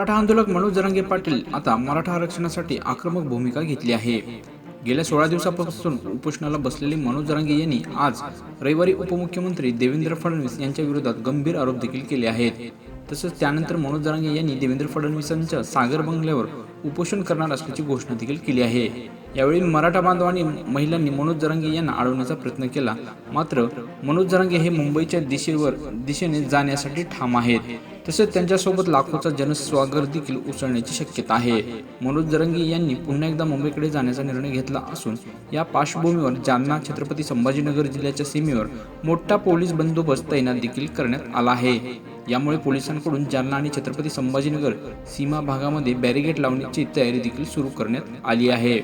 मराठा आंदोलक मनोज जरांगे पाटील आता मराठा आरक्षणासाठी आक्रमक भूमिका घेतली आहे. गेल्या सोळा दिवसापासून उपोषणाला बसलेले मनोज जरांगे यांनी आज रविवारी उपमुख्यमंत्री देवेंद्र फडणवीस यांच्या विरोधात गंभीर आरोप देखील केले आहेत. तसंच त्यानंतर मनोज जरांगे यांनी देवेंद्र फडणवीसांच्या सागर बंगल्यावर उपोषण करणार असल्याची घोषणा देखील केली आहे. यावेळी मराठा बांधवांनी महिलांनी मनोज जरांगे यांना अडवण्याचा प्रयत्न केला. मात्र मनोज जरांगे हे मुंबईच्या दिशेवर दिशेने जाण्यासाठी ठाम आहेत. तसेच त्यांच्यासोबत लाखोचा जनस्वागर देखील उसळण्याची शक्यता आहे. मनोज जरंगी यांनी पुन्हा एकदा मुंबईकडे जाण्याचा निर्णय घेतला असून या पार्श्वभूमीवर जालना छत्रपती संभाजीनगर जिल्ह्याच्या सीमेवर मोठा पोलीस बंदोबस्त तैनात देखील करण्यात आला आहे. यामुळे पोलिसांकडून जालना आणि छत्रपती संभाजीनगर सीमा भागामध्ये बॅरिगेट लावण्याची तयारी देखील सुरू करण्यात आली आहे.